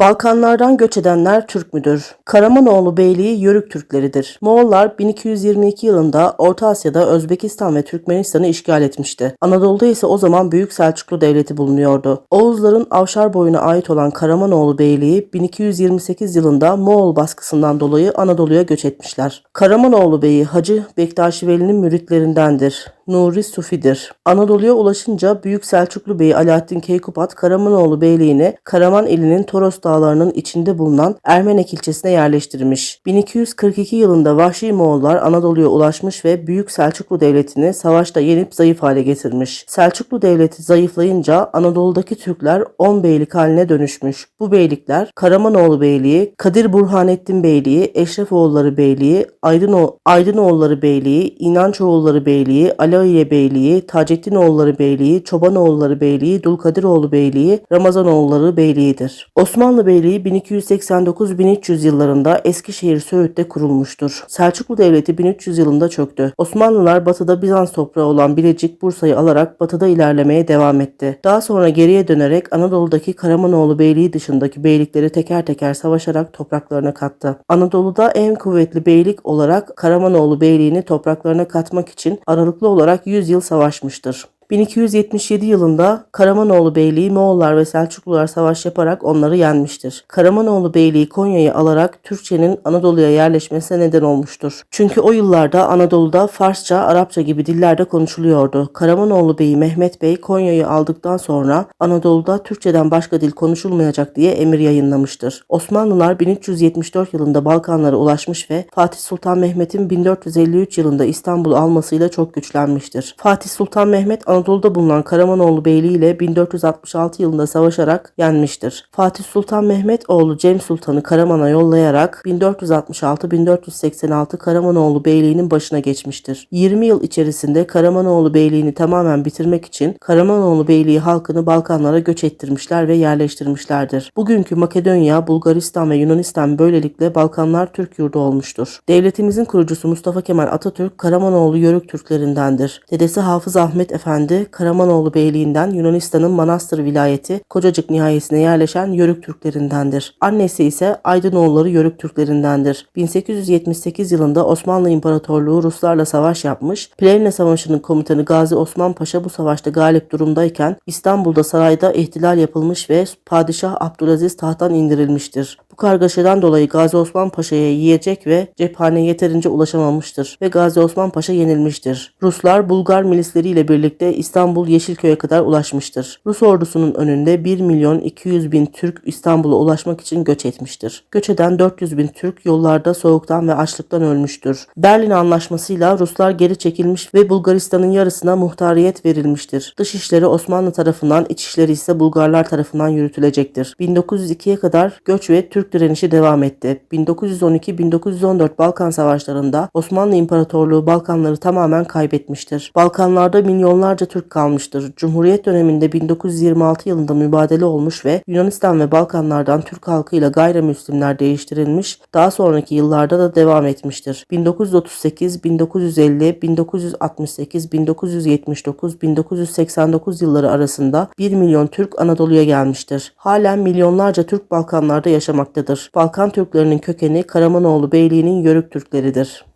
Balkanlardan göç edenler Türk müdür? Karamanoğlu Beyliği Yörük Türkleridir. Moğollar 1222 yılında Orta Asya'da Özbekistan ve Türkmenistan'ı işgal etmişti. Anadolu'da ise o zaman Büyük Selçuklu Devleti bulunuyordu. Oğuzların Avşar boyuna ait olan Karamanoğlu Beyliği 1228 yılında Moğol baskısından dolayı Anadolu'ya göç etmişler. Karamanoğlu Bey'i Hacı Bektaşi Veli'nin müritlerindendir. Nuri Sufidir. Anadolu'ya ulaşınca Büyük Selçuklu Bey Alaaddin Keykubat Karamanoğlu Beyliğini Karaman ilinin Toros dağlarının içinde bulunan Ermenek ilçesine yerleştirmiş. 1242 yılında Vahşi Moğollar Anadolu'ya ulaşmış ve Büyük Selçuklu Devleti'ni savaşta yenip zayıf hale getirmiş. Selçuklu Devleti zayıflayınca Anadolu'daki Türkler 10 beylik haline dönüşmüş. Bu beylikler Karamanoğlu Beyliği, Kadir Burhanettin Beyliği, Eşrefoğulları Beyliği, Aydıno Aydınoğulları Beyliği, İnançoğulları Beyliği, Alahiye Beyliği, Taceddinoğulları Beyliği, Çobanoğulları Beyliği, Dulkadiroğlu Beyliği, Ramazanoğulları Beyliği'dir. Osmanlı Beyliği 1289-1300 yıllarında Eskişehir Söğüt'te kurulmuştur. Selçuklu Devleti 1300 yılında çöktü. Osmanlılar batıda Bizans toprağı olan Bilecik, Bursa'yı alarak batıda ilerlemeye devam etti. Daha sonra geriye dönerek Anadolu'daki Karamanoğlu Beyliği dışındaki beylikleri teker teker savaşarak topraklarına kattı. Anadolu'da en kuvvetli beylik olarak Karamanoğlu Beyliğini topraklarına katmak için aralıklı olarak 100 yıl savaşmıştır. 1277 yılında Karamanoğlu Beyliği Moğollar ve Selçuklular savaş yaparak onları yenmiştir. Karamanoğlu Beyliği Konya'yı alarak Türkçenin Anadolu'ya yerleşmesine neden olmuştur. Çünkü o yıllarda Anadolu'da Farsça, Arapça gibi dillerde konuşuluyordu. Karamanoğlu Bey'i Mehmet Bey Konya'yı aldıktan sonra Anadolu'da Türkçeden başka dil konuşulmayacak diye emir yayınlamıştır. Osmanlılar 1374 yılında Balkanlara ulaşmış ve Fatih Sultan Mehmet'in 1453 yılında İstanbul'u almasıyla çok güçlenmiştir. Fatih Sultan Mehmet Anadolu'da bulunan Karamanoğlu Beyliği ile 1466 yılında savaşarak yenmiştir. Fatih Sultan Mehmet oğlu Cem Sultan'ı Karaman'a yollayarak 1466-1486 Karamanoğlu Beyliği'nin başına geçmiştir. 20 yıl içerisinde Karamanoğlu Beyliği'ni tamamen bitirmek için Karamanoğlu Beyliği halkını Balkanlara göç ettirmişler ve yerleştirmişlerdir. Bugünkü Makedonya, Bulgaristan ve Yunanistan böylelikle Balkanlar Türk yurdu olmuştur. Devletimizin kurucusu Mustafa Kemal Atatürk Karamanoğlu Yörük Türklerindendir. Dedesi Hafız Ahmet Efendi Karamanoğlu Beyliğinden Yunanistan'ın Manastır vilayeti Kocacık nihayesine yerleşen Yörük Türklerindendir. Annesi ise Aydınoğulları Yörük Türklerindendir. 1878 yılında Osmanlı İmparatorluğu Ruslarla savaş yapmış. Plevne Savaşı'nın komutanı Gazi Osman Paşa bu savaşta galip durumdayken İstanbul'da sarayda ihtilal yapılmış ve Padişah Abdülaziz tahttan indirilmiştir. Bu kargaşadan dolayı Gazi Osman Paşa'ya yiyecek ve cephane yeterince ulaşamamıştır ve Gazi Osman Paşa yenilmiştir. Ruslar Bulgar milisleriyle birlikte İstanbul Yeşilköy'e kadar ulaşmıştır. Rus ordusunun önünde 1 milyon 200 bin Türk İstanbul'a ulaşmak için göç etmiştir. Göç eden 400 bin Türk yollarda soğuktan ve açlıktan ölmüştür. Berlin Anlaşması'yla Ruslar geri çekilmiş ve Bulgaristan'ın yarısına muhtariyet verilmiştir. Dışişleri Osmanlı tarafından, içişleri ise Bulgarlar tarafından yürütülecektir. 1902'ye kadar göç ve Türk direnişi devam etti. 1912-1914 Balkan Savaşları'nda Osmanlı İmparatorluğu Balkanları tamamen kaybetmiştir. Balkanlarda milyonlarca Türk kalmıştır. Cumhuriyet döneminde 1926 yılında mübadele olmuş ve Yunanistan ve Balkanlardan Türk halkıyla gayrimüslimler değiştirilmiş, daha sonraki yıllarda da devam etmiştir. 1938, 1950, 1968, 1979, 1989 yılları arasında 1 milyon Türk Anadolu'ya gelmiştir. Halen milyonlarca Türk Balkanlarda yaşamaktadır. Balkan Türklerinin kökeni Karamanoğlu Beyliği'nin Yörük Türkleridir.